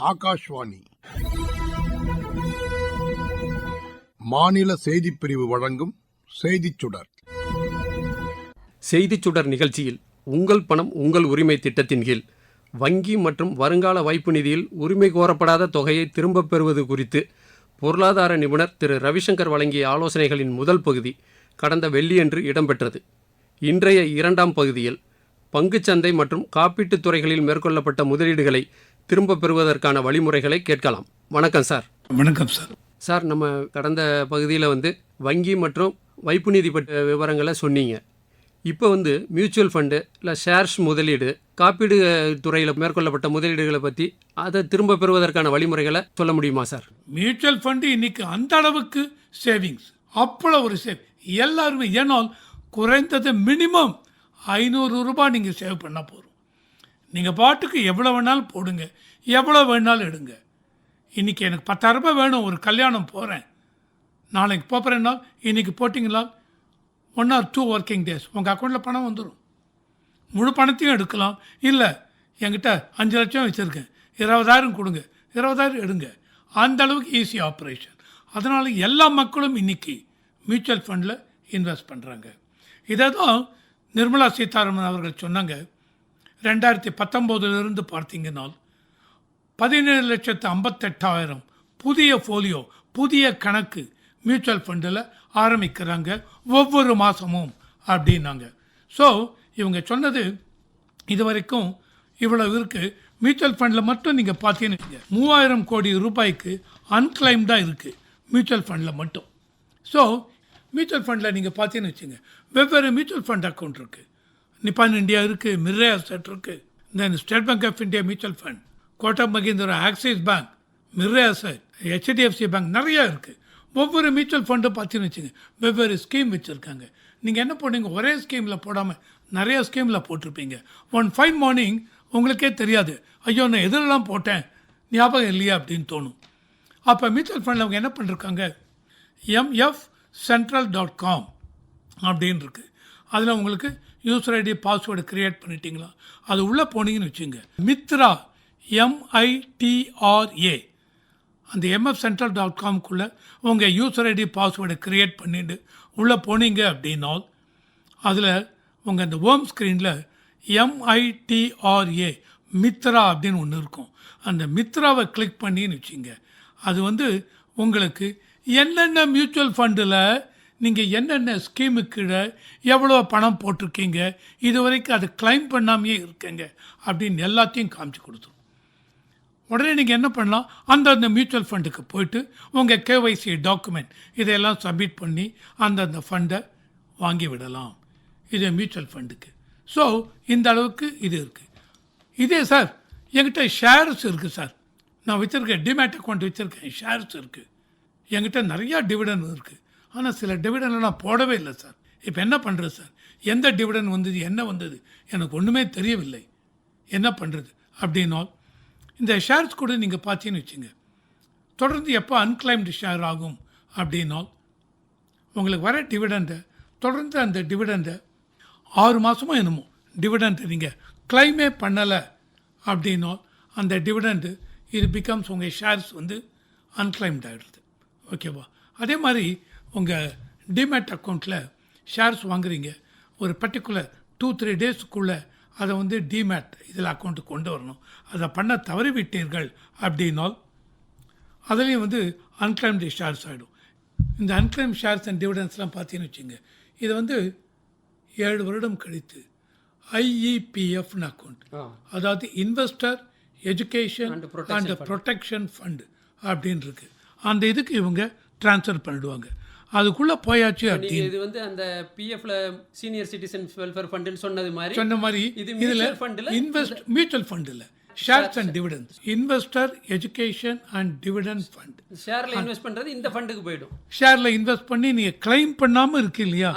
ஆகாஷ்வாணி. மாநில செய்தி பிரிவு வழங்கும் செய்திச் சுடர். செய்திச் சுடர் நிகழ்ச்சியில் உங்கள் பணம் உங்கள் உரிமை திட்டத்தின் கீழ் வங்கி மற்றும் வருங்கால வைப்பு நிதியில் உரிமை கோரப்படாத தொகையை திரும்பப் பெறுவது குறித்து பொருளாதார நிபுணர் திரு. ரவிசங்கர் வழங்கிய ஆலோசனைகளின் முதல் பகுதி கடந்த வெள்ளியன்று இடம்பெற்றது. இன்றைய இரண்டாம் பகுதியில் பங்குச்சந்தை மற்றும் காப்பீட்டுத் துறைகளில் மேற்கொள்ளப்பட்ட முதலீடுகளை திரும்பப் பெறுவதற்கான வழிமுறைகளை கேட்கலாம். வணக்கம் சார். வணக்கம் சார். சார் நம்ம கடந்த பகுதியில் வந்து வங்கி மற்றும் வைப்பு நிதி பட்ட விவரங்களை சொன்னீங்க. இப்போ வந்து மியூச்சுவல் ஃபண்டு இல்லை ஷேர்ஸ் முதலீடு காப்பீடு துறையில் மேற்கொள்ளப்பட்ட முதலீடுகளை பற்றி அதை திரும்ப பெறுவதற்கான வழிமுறைகளை சொல்ல முடியுமா சார்? மியூச்சுவல் ஃபண்டு இன்னைக்கு அந்த அளவுக்கு சேவிங்ஸ். அவ்வளோ ஒரு சேவ். எல்லாருமே ஏன்னால் குறைந்தது மினிமம் ஐநூறு ரூபாய் நீங்கள் சேவ் பண்ணால் போதும் நீங்கள் பாட்டுக்கு எவ்வளோ வேணாலும் போடுங்க. எவ்வளோ வேணாலும் எடுங்க. இன்றைக்கி எனக்கு பத்தாயிரம் ரூபாய் வேணும் ஒரு கல்யாணம் போகிறேன் நாளைக்கு போகிறேன்னா இன்றைக்கி போட்டிங்களா one or two working days உங்கள் அக்கௌண்ட்டில் பணம் வந்துடும் முழு பணத்தையும் எடுக்கலாம். இல்லை என்கிட்ட அஞ்சு லட்சம் வச்சுருக்கேன். இருபதாயிரம் கொடுங்க. இருபதாயிரம் எடுங்க. அந்த அளவுக்கு ஈஸி ஆப்ரேஷன் அதனால் எல்லா மக்களும் இன்னைக்கு மியூச்சுவல் ஃபண்டில் இன்வெஸ்ட் பண்ணுறாங்க இதை தான் நிர்மலா சீதாராமன் அவர்கள் சொன்னாங்க. ரெண்டாயிரத்தி பத்தொம்போதிலிருந்து பார்த்தீங்கன்னா பதினேழு லட்சத்து ஐம்பத்தெட்டாயிரம் புதிய ஃபோலியோ புதிய கணக்கு மியூச்சுவல் ஃபண்டில் ஆரம்பிக்கிறாங்க ஒவ்வொரு மாதமும் அப்படின்னாங்க. ஸோ இவங்க சொன்னது இது வரைக்கும் இவ்வளவு இருக்குது மியூச்சுவல் ஃபண்டில் மட்டும் நீங்கள் பார்த்தீங்கன்னு வச்சுங்க, மூவாயிரம் கோடி ரூபாய்க்கு அன்கிளைம்டாக இருக்குது மியூச்சுவல் ஃபண்டில் மட்டும். ஸோ மியூச்சுவல் ஃபண்டில் நீங்கள் பார்த்தீங்கன்னு வச்சுங்க. வெவ்வேறு மியூச்சுவல் ஃபண்ட் அக்கௌண்ட் இருக்குது நிப்பான் இந்தியா இருக்குது மிர்ரே அசட் இருக்குது then State Bank of India mutual fund Kotak Mahindra Axis Bank Mirae Asset HDFC Bank நிறையா இருக்குது ஒவ்வொரு மியூச்சுவல் ஃபண்டும் பார்த்தீங்கன்னு வச்சுங்க வெவ்வேறு ஸ்கீம் வச்சுருக்காங்க. நீங்கள் என்ன பண்ணுவீங்க ஒரே ஸ்கீமில் போடாமல் நிறையா ஸ்கீமில் போட்டிருப்பீங்க. ஒன் ஃபைன் மார்னிங் உங்களுக்கே தெரியாது. ஐயோ நான் எதிரெல்லாம் போட்டேன்? ஞாபகம் இல்லையா அப்படின்னு தோணும். அப்போ மியூச்சுவல் ஃபண்டில் அவங்க என்ன பண்ணிருக்காங்க? எம்எஃப் சென்ட்ரல் டாட் காம் அப்படின்னு இருக்குது அதில் உங்களுக்கு யூசர் ஐடி பாஸ்வேர்டு கிரியேட் பண்ணிட்டீங்களா? அது உள்ளே போனீங்கன்னு வச்சுங்க. மித்ரா எம்ஐடிஆர்ஏ அந்த எம்எஃப் சென்ட்ரல் டாட் காம்குள்ளே உங்கள் யூசர் ஐடி பாஸ்வேர்டை க்ரியேட் பண்ணிட்டு உள்ளே போனீங்க அப்படின்னால் அதில் உங்கள் அந்த ஹோம் ஸ்க்ரீனில் எம்ஐடிஆர்ஏ மித்ரா அப்படின்னு ஒன்று இருக்கும். அந்த மித்ராவை கிளிக் பண்ணின்னு வச்சுங்க. அது வந்து உங்களுக்கு என்னென்ன மியூச்சுவல் ஃபண்டில் நீங்கள் என்னென்ன ஸ்கீமுக்கு எவ்வளோ பணம் போட்டிருக்கீங்க? இது வரைக்கும் அதை கிளைம் பண்ணாமையே இருக்கீங்க. அப்படின்னு எல்லாத்தையும் காமிச்சு கொடுத்துரும். உடனே நீங்கள் என்ன பண்ணலாம்? அந்தந்த மியூச்சுவல் ஃபண்டுக்கு போயிட்டு உங்கள் கேஒய்சி டாக்குமெண்ட் இதையெல்லாம் சப்மிட் பண்ணி அந்தந்த ஃபண்டை வாங்கி விடலாம். இது மியூச்சுவல் ஃபண்டுக்கு ஸோ இந்த அளவுக்கு இது இருக்குது இதே சார் என்கிட்ட ஷேர்ஸ் இருக்குது சார். நான் வச்சுருக்கேன் டிமேட் அக்கௌண்ட் வச்சுருக்கேன் ஷேர்ஸ் இருக்குது என்கிட்ட நிறையா டிவிடன் இருக்குது ஆனால் சில டிவிடனில் நான் போடவே இல்லை சார் இப்போ என்ன பண்ணுறது சார் எந்த டிவிடன் வந்தது என்ன வந்தது? எனக்கு ஒன்றுமே தெரியவில்லை. என்ன பண்ணுறது அப்படின்னால் இந்த ஷேர்ஸ் கூட நீங்கள் பார்த்தீங்கன்னு வச்சுங்க. தொடர்ந்து எப்போ அன்கிளைம்டு ஷேர் ஆகும் அப்படின்னால் உங்களுக்கு வர டிவிடெண்டை தொடர்ந்து அந்த டிவிடெண்டை ஆறு மாதமோ என்னமோ டிவிடெண்ட்டை நீங்கள் கிளைமே பண்ணலை அப்படின்னால் அந்த டிவிடெண்டு இது பிகம்ஸ் உங்கள் ஷேர்ஸ் வந்து அன்கிளைம்ட் ஆகிடுது ஓகேவா அதே மாதிரி உங்கள் டிமேட் அக்கௌண்ட்டில் ஷேர்ஸ் வாங்குறீங்க. ஒரு பர்டிகுலர் டூ த்ரீ டேஸ்க்குள்ளே அதை வந்து டிமேட் இதில் அக்கௌண்ட்டுக்கு கொண்டு வரணும். அதை பண்ண தவறிவிட்டீர்கள் அப்படின்னால் அதுலேயும் வந்து அன்கிளைம்டு ஷேர்ஸ் ஆகிடும் இந்த அன்கிளைம் ஷேர்ஸ் அண்ட் டிவிடன்ஸ்லாம் பார்த்தீங்கன்னு வச்சுங்க இது வந்து ஏழு வருடம் கழித்து ஐஇபிஎஃப்னு அக்கௌண்ட் அதாவது investor education and protection fund அப்படின்னு இருக்கு அந்த இதுக்கு இவங்க ட்ரான்ஸ்ஃபர் பண்ணிடுவாங்க. அதுக்குள்ளே போயாச்சு அப்படின்னு. இது வந்து அந்த பிஎஃப்ல சீனியர் சிட்டிசன் வெல்ஃபேர் ஃபண்டுன்னு சொன்னது மாதிரி சொன்ன மாதிரி இது இதில் mutual fund ல இன்வெஸ்ட் மியூச்சுவல் ஃபண்ட் இல்லை shares and dividends investor education and dividend fund ஷேர்ல invest பண்றது இந்த ஃபண்டுக்கு போயிடும். ஷேரில் இன்வெஸ்ட் பண்ணி நீங்கள் கிளைம் பண்ணாமல் இருக்கு இல்லையா.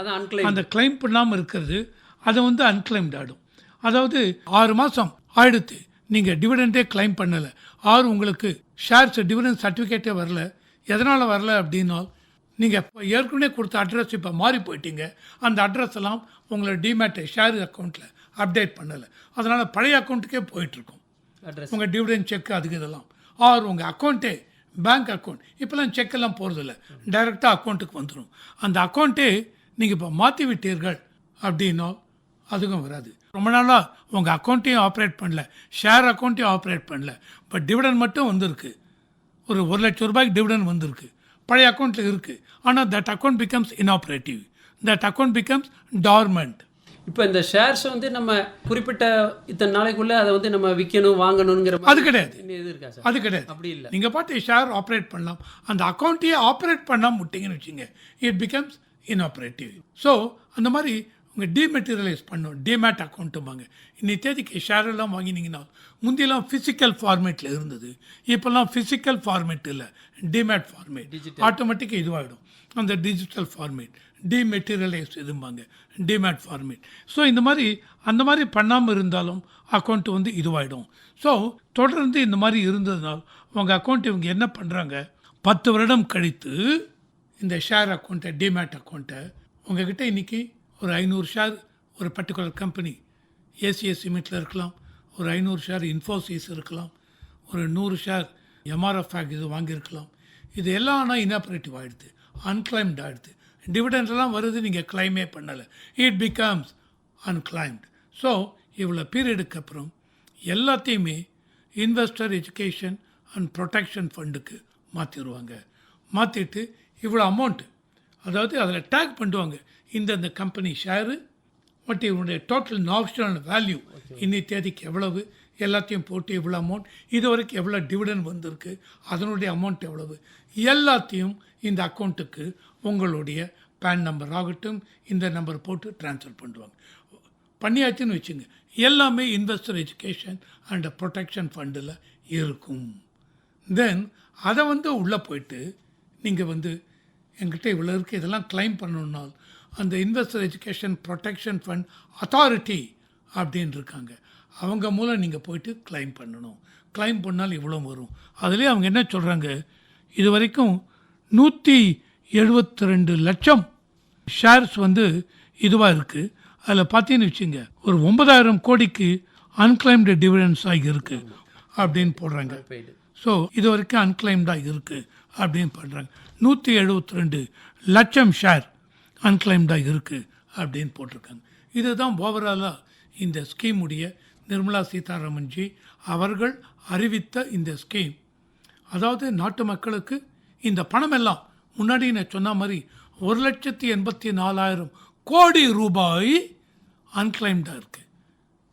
அந்த கிளைம் பண்ணாமல் இருக்கிறது அதை வந்து அன்கிளைம்ட் ஆகிடும் அதாவது ஆறு மாதம் ஆயிடுத்து. நீங்கள் டிவிடெண்டே கிளைம் பண்ணலை. ஆறு உங்களுக்கு ஷேர்ஸ் டிவிடெண்ட் சர்டிஃபிகேட்டே வரல. எதனால் வரல அப்படின்னா நீங்கள் இப்போ ஏற்கனவே கொடுத்த அட்ரஸ் இப்போ மாறி போயிட்டீங்க. அந்த அட்ரஸ் எல்லாம் உங்களோட டிமேட் ஷேர் அக்கௌண்ட்டில் அப்டேட் பண்ணலை. அதனால் பழைய அக்கௌண்ட்டுக்கே போயிட்டுருக்கும் அட்ரஸ் உங்கள் டிவிடெண்ட் செக் அதுக்கு இதெல்லாம் ஆர் உங்கள் அக்கௌண்ட்டே பேங்க் அக்கௌண்ட் இப்போல்லாம் செக்கெல்லாம் போகிறதில்ல டைரெக்டாக அக்கௌண்ட்டுக்கு வந்துடும் அந்த அக்கௌண்ட்டே நீங்கள் இப்போ மாற்றி விட்டீர்கள் அப்படின்னோ அதுக்கும் வராது. ரொம்ப நாளாக உங்கள் அக்கௌண்ட்டையும் ஆப்ரேட் பண்ணல. ஷேர் அக்கௌண்ட்டையும் ஆப்ரேட் பண்ணல. பட் டிவிடன் மட்டும் வந்திருக்கு. ஒரு ஒரு லட்சம் ரூபாய்க்கு டிவிடன் வந்திருக்கு. பழைய அக்கௌண்ட்டில் இருக்குது ஆனால் that account becomes inoperative that account becomes dormant இப்போ இந்த ஷேர்ஸ் வந்து நம்ம குறிப்பிட்ட இத்தனை நாளைக்குள்ள அதை வந்து நம்ம விற்கணும் வாங்கணுங்கிற அது கிடையாது. இது இருக்கா சார்? அது கிடையாது. அப்படி இல்லை. நீங்கள் பாட்டு ஷேர் ஆப்ரேட் பண்ணலாம். அந்த அக்கௌண்ட்டையே ஆப்ரேட் பண்ணாம விட்டீங்கன்னு வச்சுங்க இட் பிகம்ஸ் இன்ஆப்ரேட்டிவ் ஸோ அந்த மாதிரி உங்கள் டிமெட்டீரியலைஸ் பண்ணும் டிமேட் அக்கௌண்ட்டும்பாங்க இன்னைக்கு தேதிக்கு ஷேர் எல்லாம் வாங்கினீங்கன்னா முந்தியெல்லாம் ஃபிசிக்கல் ஃபார்மேட்டில் இருந்தது. இப்போல்லாம் ஃபிசிக்கல் ஃபார்மேட் இல்லை. டிமேட் ஃபார்மேட் ஆட்டோமேட்டிக்காக இதுவாகிடும் அந்த டிஜிட்டல் ஃபார்மேட் டிமெட்டீரியலைஸ் இதும்பாங்க. டிமேட் ஃபார்மேட் ஸோ இந்த மாதிரி அந்த மாதிரி பண்ணாமல் இருந்தாலும் அக்கௌண்ட் வந்து இதுவாகிடும் ஸோ தொடர்ந்து இந்த மாதிரி இருந்ததுனால் உங்கள் அக்கௌண்ட் இவங்க என்ன பண்ணுறாங்க பத்து வருடம் கழித்து இந்த ஷேர் அக்கௌண்ட்டை டிமேட் அக்கௌண்ட்டை உங்ககிட்ட இன்றைக்கி ஒரு ஐநூறு ஷேர் ஒரு பர்டிகுலர் கம்பெனி ஏசிஎஸ் சிமெண்ட்டில் இருக்கலாம். ஒரு ஐநூறு ஷேர் இன்ஃபோசிஸ் இருக்கலாம். ஒரு நூறு ஷேர் எம்ஆர்எஃப் இது வாங்கியிருக்கலாம். இது எல்லாம் ஆனால் இனாப்ரேட்டிவ் ஆகிடுது அன்கிளைம்ட் ஆகிடுது டிவிடெண்ட்லாம் வருது நீங்கள் கிளைமே பண்ணலை. இட் பிகம்ஸ் அன்கிளைம்டு ஸோ இவ்வளோ பீரியடுக்கு அப்புறம் எல்லாத்தையுமே இன்வெஸ்டர் எஜுகேஷன் அண்ட் ப்ரொடெக்ஷன் ஃபண்டுக்கு மாற்றிடுவாங்க மாற்றிட்டு இவ்வளோ அமௌண்ட்டு அதாவது அதில் டேக் பண்ணுவாங்க. இந்தந்த கம்பெனி ஷேரு பட் இவனுடைய டோட்டல் நாப்ஷனல் வேல்யூ இன்னி தேதிக்கு எவ்வளவு? எல்லாத்தையும் போட்டு எவ்வளோ அமௌண்ட் இது வரைக்கும் எவ்வளோ டிவிடன் வந்திருக்கு? அதனுடைய அமௌண்ட் எவ்வளவு? எல்லாத்தையும் இந்த அக்கௌண்ட்டுக்கு உங்களுடைய பேன் நம்பர் ஆகட்டும் இந்த நம்பர் போட்டு ட்ரான்ஸ்ஃபர் பண்ணுவாங்க. பண்ணியாச்சுன்னு வச்சுங்க. எல்லாமே இன்வெஸ்டர் எஜுகேஷன் அண்ட் ப்ரொடெக்ஷன் ஃபண்டில் இருக்கும். தென் அதை வந்து உள்ளே போயிட்டு நீங்கள் வந்து என்கிட்ட இவ்வளோ இருக்குது இதெல்லாம் கிளைம் பண்ணணுன்னால் அந்த investor education protection fund authority அப்படின்னு இருக்காங்க. அவங்க மூலம் நீங்கள் போயிட்டு கிளைம் பண்ணணும். கிளைம் பண்ணால் இவ்வளோ வரும். அதுலேயே அவங்க என்ன சொல்கிறாங்க இது வரைக்கும் நூற்றி எழுபத்தி ரெண்டு லட்சம் ஷேர்ஸ் வந்து இதுவாக இருக்குது அதில் பார்த்தீங்கன்னு வச்சுங்க ஒரு ஒன்பதாயிரம் கோடிக்கு அன்கிளைம்டு டிவிடன்ஸாக இருக்குது அப்படின்னு போடுறாங்க. ஸோ இது வரைக்கும் அன்கிளைம்டாக இருக்குது அப்படின்னு பண்ணுறாங்க நூற்றி எழுபத்தி ரெண்டு லட்சம் ஷேர் அன்கிளைம்டாக இருக்குது அப்படின்னு போட்டிருக்காங்க. இதுதான் ஓவராலாக இந்த ஸ்கீமுடைய நிர்மலா சீதாராமன்ஜி அவர்கள் அறிவித்த இந்த ஸ்கீம் அதாவது நாட்டு மக்களுக்கு இந்த பணம் எல்லாம் முன்னாடி நான் சொன்ன மாதிரி ஒரு லட்சத்தி எண்பத்தி நாலாயிரம் கோடி ரூபாய் அன்கிளைம்டாக இருக்குது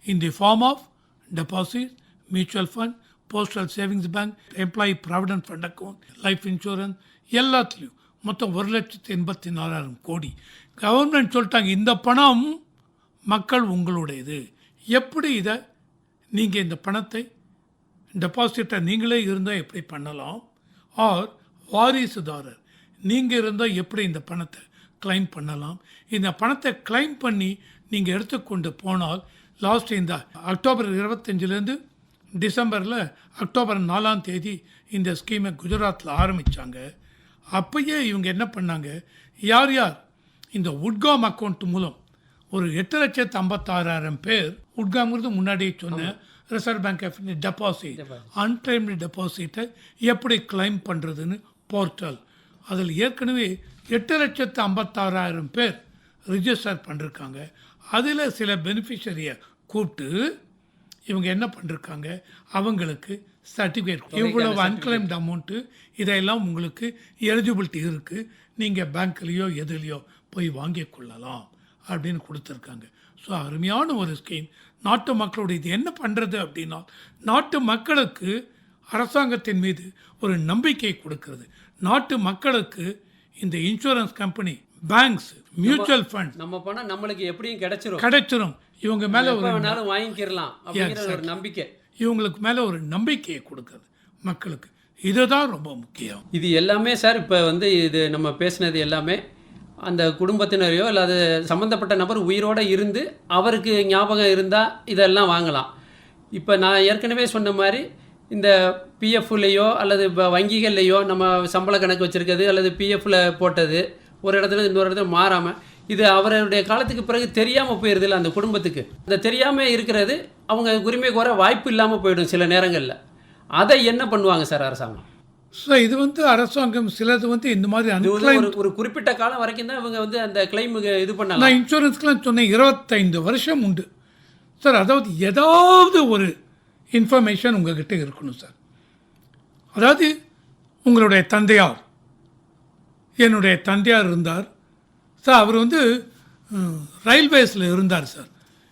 in the form of deposit mutual fund postal savings bank employee provident fund account life insurance எல்லாத்துலேயும் மொத்தம் ஒரு லட்சத்து எண்பத்தி நாலாயிரம் கோடி. கவர்மெண்ட் சொல்லிட்டாங்க இந்த பணம் மக்கள் உங்களுடையது. எப்படி இதை நீங்கள் இந்த பணத்தை டெபாசிட்டை நீங்களே இருந்தால் எப்படி பண்ணலாம்? ஆர் வாரிசுதாரர் நீங்கள் இருந்தால் எப்படி இந்த பணத்தை கிளைம் பண்ணலாம்? இந்த பணத்தை கிளைம் பண்ணி நீங்கள் எடுத்துக்கொண்டு போனால் லாஸ்ட் இந்த அக்டோபர் இருபத்தஞ்சிலேருந்து டிசம்பரில் அக்டோபர் நாலாம் தேதி இந்த ஸ்கீமை குஜராத்தில் ஆரம்பித்தாங்க அப்பயே இவங்க என்ன பண்ணாங்க? யார் யார்? இந்த உட்காம் அக்கௌண்ட் மூலம் ஒரு எட்டு லட்சத்து ஐம்பத்தாறாயிரம் பேர் உட்காம்ங்கிறது முன்னாடியே சொன்னேன் Reserve Bank of deposit untimed டெபாசிட்டை எப்படி கிளைம் பண்ணுறதுன்னு போர்ட்டல் அதில் ஏற்கனவே எட்டு லட்சத்து ஐம்பத்தாறாயிரம் பேர் ரிஜிஸ்டர் பண்ணிருக்காங்க. அதில் சில பெனிஃபிஷரியை கூப்பிட்டு இவங்க என்ன பண்ணிருக்காங்க? அவங்களுக்கு சர்டிஃபிகேட் இவ்வளவு அன்கிளைம்டு அமௌண்ட்டு இதெல்லாம் உங்களுக்கு எலிஜிபிலிட்டி இருக்குது நீங்கள் பேங்க்லேயோ எதுலேயோ போய் வாங்கிக் கொள்ளலாம் அப்படின்னு கொடுத்துருக்காங்க. ஸோ அருமையான ஒரு ஸ்கீம் நாட்டு மக்களுடைய இது என்ன பண்ணுறது அப்படின்னா நாட்டு மக்களுக்கு அரசாங்கத்தின் மீது ஒரு நம்பிக்கை கொடுக்கிறது. நாட்டு மக்களுக்கு இந்த insurance company banks mutual fund நம்ம பணம் நம்மளுக்கு எப்படியும் கிடைச்சிரும். கிடைச்சிரும். இவங்க மேலே ஒரு வாங்கிக்கிறலாம் அப்படிங்கிற ஒரு நம்பிக்கை. இவங்களுக்கு மேலே ஒரு நம்பிக்கையை கொடுக்குறது மக்களுக்கு. இதுதான் ரொம்ப முக்கியம். இது எல்லாமே சார் இப்போ வந்து இது நம்ம பேசினது எல்லாமே அந்த குடும்பத்தினரையோ அல்லது சம்மந்தப்பட்ட நபர் உயிரோடு இருந்து அவருக்கு ஞாபகம் இருந்தால் இதெல்லாம் வாங்கலாம். இப்போ நான் ஏற்கனவே சொன்ன மாதிரி இந்த பிஎஃப்லேயோ அல்லது இப்போ வங்கிகள்லையோ நம்ம சம்பள கணக்கு வச்சுருக்கிறது அல்லது பிஎஃப்ல போட்டது ஒரு இடத்துல இன்னொரு இடத்துல மாறாமல் இது அவருடைய காலத்துக்கு பிறகு தெரியாமல் போயிடுதுல்ல அந்த குடும்பத்துக்கு. அந்த தெரியாமல் இருக்கிறது அவங்க உரிமை கோர வாய்ப்பு இல்லாமல் போயிடும் சில நேரங்களில். அதை என்ன பண்ணுவாங்க சார் அரசாங்கம்? ஸோ இது வந்து அரசாங்கம் சிலது வந்து இந்த மாதிரி ஒரு ஒரு குறிப்பிட்ட காலம் வரைக்கும் தான் இவங்க வந்து அந்த கிளைமுக்கு இது பண்ணலாம் நான் இன்சூரன்ஸ்க்கெலாம் சொன்னேன் இருபத்தைந்து வருஷம் உண்டு. சார் அதாவது ஏதாவது ஒரு இன்ஃபர்மேஷன் உங்ககிட்ட இருக்கணும் சார். அதாவது உங்களுடைய தந்தையார் என்னுடைய தந்தையார் இருந்தார். சார் அவர் வந்து ரயில்வேஸில் இருந்தார் சார்.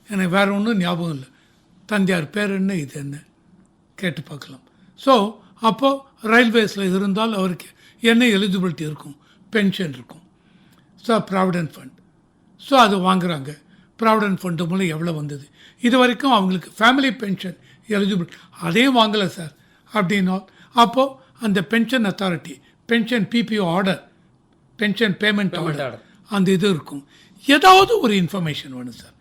எனக்கு வேறு ஒன்றும் ஞாபகம் இல்லை. தந்தையார் பேர் என்ன இது என்ன கேட்டு பார்க்கலாம். ஸோ அப்போது ரயில்வேஸில் இருந்தால் அவருக்கு என்ன எலிஜிபிலிட்டி இருக்கும்? பென்ஷன் இருக்கும். ஸோ ப்ராவிடென்ட் ஃபண்ட் ஸோ அது வாங்குறாங்க. ப்ராவிடென்ட் ஃபண்டு மூலம் எவ்வளோ வந்தது? இது வரைக்கும் அவங்களுக்கு ஃபேமிலி பென்ஷன் எலிஜிபிள் அதையும் வாங்கலை சார். அப்படின்னா அப்போது அந்த pension authority pension PPO order pension payment order. அந்த இது இருக்கும். ஏதாவது ஒரு இன்ஃபர்மேஷன் வேணும் சார்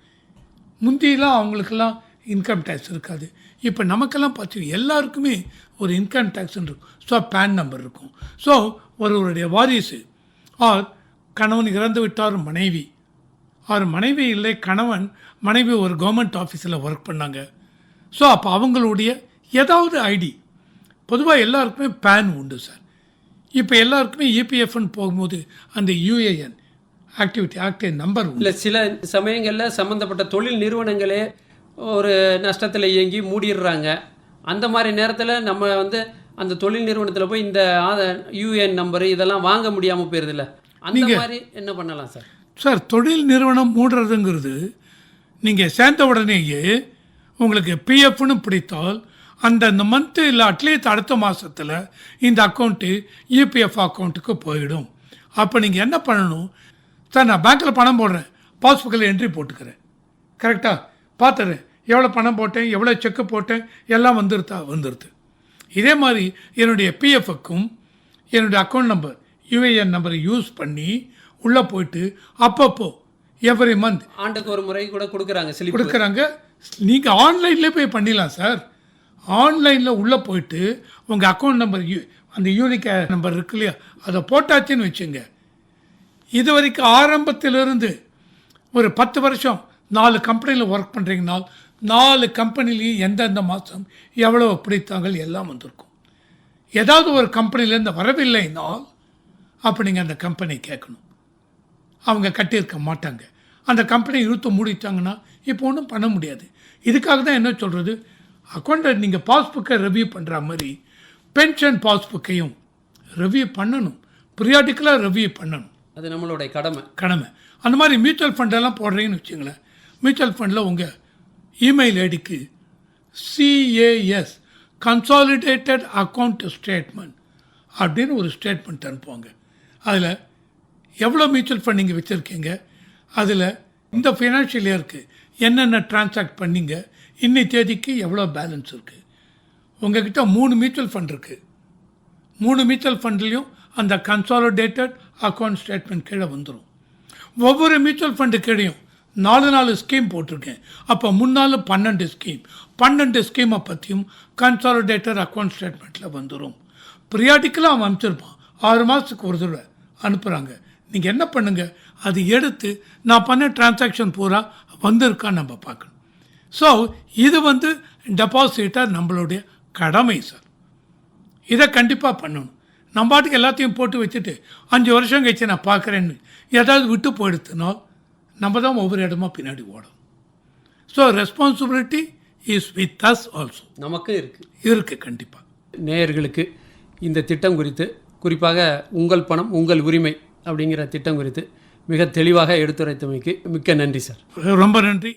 முந்தியெல்லாம் அவங்களுக்கெல்லாம் இன்கம் டேக்ஸ் இருக்காது. இப்போ நமக்கெல்லாம் பார்த்து எல்லாருக்குமே ஒரு இன்கம் டேக்ஸ் இருக்கும். ஸோ பேன் நம்பர் இருக்கும். ஸோ ஒருவருடைய வாரிசு ஆர் கணவன் இறந்து விட்டார் மனைவி. ஆர் மனைவி இல்லை கணவன் மனைவி ஒரு கவர்மெண்ட் ஆஃபீஸில் ஒர்க் பண்ணாங்க. ஸோ அப்போ அவங்களுடைய ஏதாவது ஐடி பொதுவாக எல்லாருக்குமே பேன் உண்டு சார் இப்போ எல்லாருக்குமே இபிஎஃப்னு போகும்போது அந்த யூஏஎன் ஆக்டிவிட்டி ஆக்டிவ் நம்பர் இல்லை சில சமயங்களில் சம்மந்தப்பட்ட தொழில் நிறுவனங்களே ஒரு நஷ்டத்தில் இயங்கி மூடிடுறாங்க. அந்த மாதிரி நேரத்தில் நம்ம வந்து அந்த தொழில் நிறுவனத்தில் போய் இந்த யூஎன் நம்பரு இதெல்லாம் வாங்க முடியாமல் போயிருதுல்ல. அந்த மாதிரி என்ன பண்ணலாம் சார்? சார் தொழில் நிறுவனம் மூடுறதுங்கிறது நீங்கள் சேர்ந்த உடனேயே உங்களுக்கு பிஎஃப்னு பிடித்தால் அந்தந்த மந்த்து இல்லை அட்லீஸ்ட் அடுத்த மாதத்தில் இந்த அக்கௌண்ட்டு இபிஎஃப் அக்கௌண்ட்டுக்கு போயிடும். அப்போ நீங்கள் என்ன பண்ணணும்? சார் நான் பேங்க்கில் பணம் போடுறேன். பாஸ்புக்கில் என்ட்ரி போட்டுக்கிறேன். கரெக்டாக பார்த்துறேன். எவ்வளோ பணம் போட்டேன் எவ்வளோ செக்கு போட்டேன் எல்லாம் வந்துருதா வந்துருது. இதே மாதிரி என்னுடைய பிஎஃப்க்கும் என்னுடைய அக்கௌண்ட் நம்பர் யூஏஎன் நம்பரை யூஸ் பண்ணி உள்ளே போயிட்டு அப்பப்போ எவ்ரி மந்த் ஆண்டுக்கு ஒரு முறை கூட கொடுக்குறாங்க சிலிப் கொடுக்குறாங்க. நீங்கள் ஆன்லைன்லேயே போய் பண்ணிடலாம் சார் ஆன்லைனில் உள்ளே போயிட்டு உங்கள் அக்கௌண்ட் நம்பர் யூ அந்த யூனிக் நம்பர் இருக்கு இல்லையா? அதை போட்டாச்சுன்னு வச்சுங்க. இது வரைக்கும் ஆரம்பத்திலிருந்து ஒரு பத்து வருஷம் நாலு கம்பெனியில் ஒர்க் பண்ணுறீங்கன்னா நாலு கம்பெனிலையும் எந்தெந்த மாதம் எவ்வளோ பிடித்தாங்கள் எல்லாம் வந்திருக்கும். ஏதாவது ஒரு கம்பெனிலேருந்து வரவில்லைனால் அப்போ நீங்கள் அந்த கம்பெனி கேட்கணும். அவங்க கட்டியிருக்க மாட்டாங்க. அந்த கம்பெனி இழுத்து மூடிட்டாங்கன்னா இப்போ ஒன்றும் பண்ண முடியாது. இதுக்காக தான் என்ன சொல்கிறது அக்கௌண்ட்டை நீங்கள் பாஸ்புக்கை ரிவ்யூ பண்ணுற மாதிரி பென்ஷன் பாஸ்புக்கையும் ரிவ்யூ பண்ணணும். பீரியாடிக்கலாக ரிவ்யூ பண்ணணும். அது நம்மளுடைய கடமை. கடமை. அந்த மாதிரி மியூச்சுவல் ஃபண்டெல்லாம் போடுறீங்கன்னு வச்சுங்களேன் மியூச்சுவல் ஃபண்டில் உங்கள் இமெயில் ஐடிக்கு சிஏஎஸ் கன்சாலிடேட்டட் அக்கௌண்ட் ஸ்டேட்மெண்ட் அப்படின்னு ஒரு ஸ்டேட்மெண்ட் அனுப்புவாங்க. அதில் எவ்வளோ மியூச்சுவல் ஃபண்ட் நீங்கள் வச்சுருக்கீங்க? அதில் இந்த ஃபினான்ஷியல் இயருக்கு என்னென்ன டிரான்சாக்ட் பண்ணீங்க? இன்னி தேதிக்கு எவ்வளோ பேலன்ஸ் இருக்குது உங்ககிட்ட மூணு மியூச்சுவல் ஃபண்ட் இருக்குது மூணு மியூச்சுவல் ஃபண்ட்லேயும் அந்த கன்சாலிடேட்டட் அக்கௌண்ட் ஸ்டேட்மெண்ட் கீழே வந்துடும் ஒவ்வொரு மியூச்சுவல் ஃபண்டு கீழேயும் நாலு நாலு ஸ்கீம் போட்டிருக்கேன். அப்போ முன்னாள் பன்னெண்டு ஸ்கீம் பன்னெண்டு ஸ்கீமை பற்றியும் கன்சாலிடேட்டர் அக்கௌண்ட் ஸ்டேட்மெண்ட்டில் வந்துடும் ப்ரியாட்டிக்கலாக அவன் அனுப்பிச்சிருப்பான். ஆறு மாதத்துக்கு ஒரு தடவை அனுப்புகிறாங்க நீங்கள் என்ன பண்ணுங்கள் அது எடுத்து நான் பண்ண டிரான்சாக்ஷன் பூரா வந்திருக்கான்னு நம்ம பார்க்கணும். ஸோ இது வந்து டெபாசிட்டாக நம்மளுடைய கடமை சார் இதை கண்டிப்பாக பண்ணணும். நம்ம பாட்டுக்கு எல்லாத்தையும் போட்டு வச்சுட்டு அஞ்சு வருஷம் கழிச்சு நான் பார்க்குறேன்னு ஏதாவது விட்டு போயிடுத்துனால் நம்ம தான் ஒவ்வொரு இடமா பின்னாடி ஓடும். So responsibility is with us also நமக்கு இருக்குது இருக்குது கண்டிப்பாக நேயர்களுக்கு இந்த திட்டம் குறித்து குறிப்பாக உங்கள் பணம் உங்கள் உரிமை அப்படிங்கிற திட்டம் குறித்து மிக தெளிவாக எடுத்துரைத்தமைக்கு மிக்க நன்றி சார். ரொம்ப நன்றி.